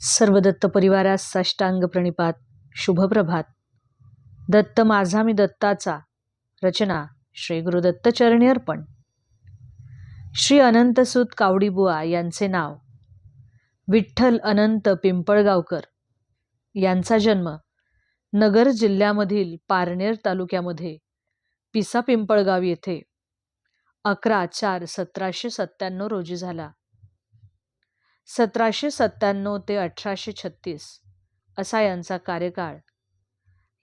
सर्व दत्त परिवारास साष्टांग प्रणिपात शुभप्रभात. दत्त माझा मी दत्ताचा. रचना श्री गुरुदत्त चरणी अर्पण. श्री अनंतसूत कावडीबुवा यांचे नाव. विठ्ठल अनंत पिंपळगावकर. यांचा जन्म नगर जिल्ह्यामधील पारनेर तालुक्यामध्ये पिसा पिंपळगाव येथे. अकरा चार सतराशे सत्त्याण्णव रोजी झाला. सतराशे सत्त्याण्णव ते अठराशे छत्तीस असा यांचा कार्यकाळ.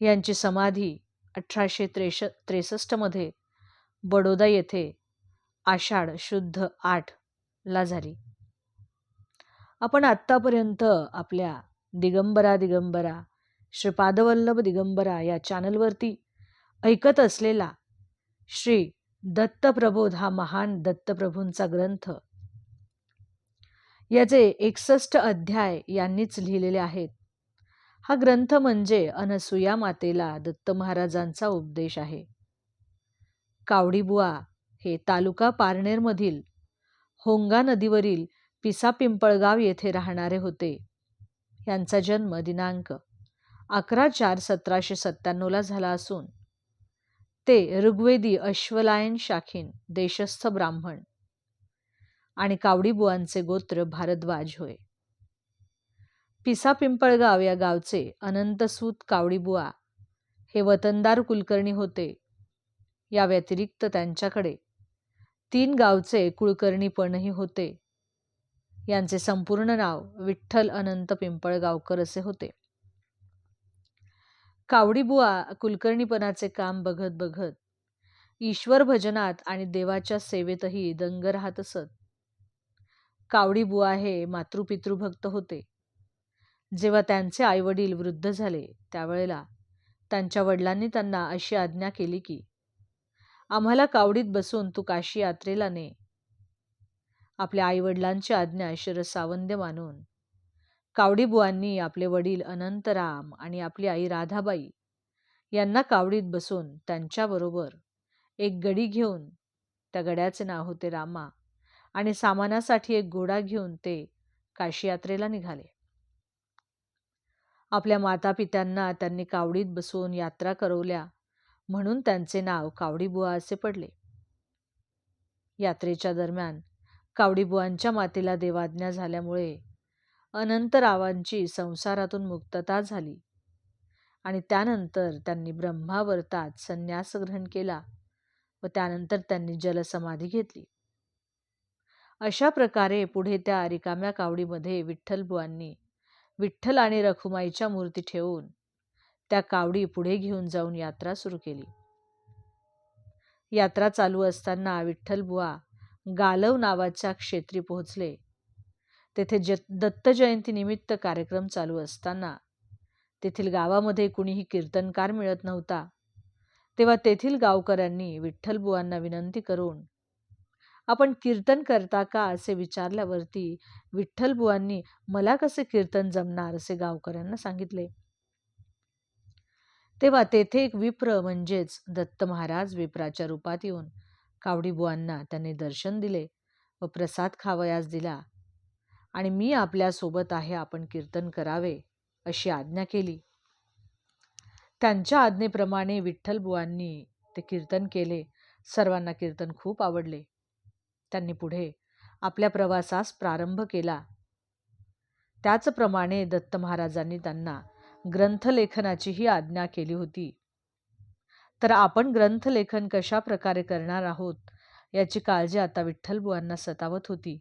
यांची समाधी अठराशे त्रेश त्रेसष्टमध्ये बडोदा येथे आषाढ शुद्ध आठ ला झाली. आपण आत्तापर्यंत आपल्या दिगंबरा दिगंबरा श्रीपादवल्लभ दिगंबरा या चॅनलवरती ऐकत असलेला श्री दत्तप्रबोध हा महान दत्तप्रभूंचा ग्रंथ याचे एकसष्ट अध्याय यांनीच लिहिलेले आहेत. हा ग्रंथ म्हणजे अनसुया मातेला दत्त महाराजांचा उपदेश आहे. कावडीबुवा हे तालुका पारनेरमधील होंगा नदीवरील पिसा पिंपळगाव येथे राहणारे होते. यांचा जन्म दिनांक अकरा चार सतराशे सत्त्याण्णवला झाला असून ते ऋग्वेदी अश्वलायन शाखीन देशस्थ ब्राह्मण. आणि कावडीबुवांचे गोत्र भारद्वाज होय. पिसा पिंपळगाव या गावचे अनंतसूत कावडीबुवा हे वतनदार कुलकर्णी होते. या व्यतिरिक्त त्यांच्याकडे तीन गावचे कुलकर्णीपणही होते. यांचे संपूर्ण नाव विठ्ठल अनंत पिंपळगावकर असे होते. कावडीबुवा कुलकर्णीपणाचे काम बघत बघत ईश्वर भजनात आणि देवाच्या सेवेतही दंग राहत असत. कावडीबुवा हे मातृपितृभक्त होते. जेव्हा त्यांचे आईवडील वृद्ध झाले त्यावेळेला त्यांच्या वडिलांनी त्यांना अशी आज्ञा केली की आम्हाला कावडीत बसून तू काशी यात्रेला ने आपल्या आईवडिलांची आज्ञा शिरसावंद्य मानून कावडीबुवांनी आपले वडील अनंतराम आणि आपली आई राधाबाई यांना कावडीत बसून त्यांच्याबरोबर एक गडी घेऊन त्या गड्याचे नाव होते रामा. आणि सामानासाठी एक घोडा घेऊन ते काशी यात्रेला निघाले. आपल्या मातापित्यांना त्यांनी कावडीत बसवून यात्रा करवल्या म्हणून त्यांचे नाव कावडीबुवा असे पडले. यात्रेच्या दरम्यान कावडीबुवांच्या मातेला देवाज्ञा झाल्यामुळे अनंतरावांची संसारातून मुक्तता झाली आणि त्यानंतर त्यांनी ब्रह्मावर्तात संन्यास ग्रहण केला व त्यानंतर त्यांनी जलसमाधी घेतली. अशा प्रकारे पुढे त्या रिकाम्या कावडीमध्ये विठ्ठलबुवांनी विठ्ठल आणि रखुमाईच्या मूर्ती ठेवून त्या कावडी पुढे घेऊन जाऊन यात्रा सुरू केली. यात्रा चालू असताना विठ्ठलबुवा गालव नावाच्या क्षेत्री पोहोचले. तेथे ज दत्त जयंतीनिमित्त कार्यक्रम चालू असताना तेथील गावामध्ये कुणीही कीर्तनकार मिळत नव्हता. तेव्हा तेथील गावकऱ्यांनी विठ्ठलबुवांना विनंती करून आपण कीर्तन करता का? असे विचारल्यावरती विठ्ठलबुवांनी मला कसे कीर्तन जमणार? असे गावकऱ्यांना सांगितले. तेव्हा तेथे एक विप्र म्हणजेच दत्त महाराज विप्राच्या रूपात येऊन कावडीबुवांना त्यांनी दर्शन दिले व प्रसाद खावयास दिला. आणि मी आपल्यासोबत आहे आपण कीर्तन करावे अशी आज्ञा केली. त्यांच्या आज्ञेप्रमाणे विठ्ठलबुवांनी ते कीर्तन केले. सर्वांना कीर्तन खूप आवडले. त्यांनी पुढे आपल्या प्रवासास प्रारंभ केला. त्याचप्रमाणे दत्त महाराजांनी त्यांना ग्रंथलेखनाचीही आज्ञा केली होती. तर आपण ग्रंथलेखन कशा प्रकारे करणार आहोत याची काळजी आता विठ्ठलबुवांना सतावत होती.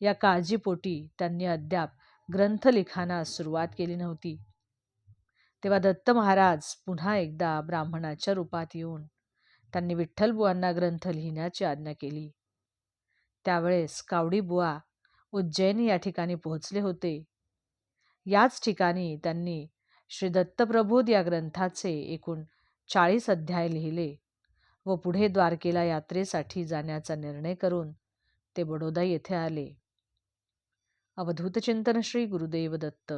या काळजीपोटी त्यांनी अद्याप ग्रंथलिखानास सुरुवात केली नव्हती. तेव्हा दत्त महाराज पुन्हा एकदा ब्राह्मणाच्या रूपात येऊन त्यांनी विठ्ठलबुवांना ग्रंथ लिहिण्याची आज्ञा केली. त्यावेळेस कावडीबुवा उज्जैन या ठिकाणी पोहोचले होते. याच ठिकाणी त्यांनी श्री दत्तप्रबोध या ग्रंथाचे एकूण चाळीस अध्याय लिहिले व पुढे द्वारकेला यात्रेसाठी जाण्याचा निर्णय करून ते बडोदा येथे आले. अवधूत चिंतन श्री गुरुदेव दत्त.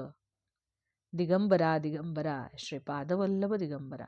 दिगंबरा दिगंबरा श्रीपादवल्लभ दिगंबरा.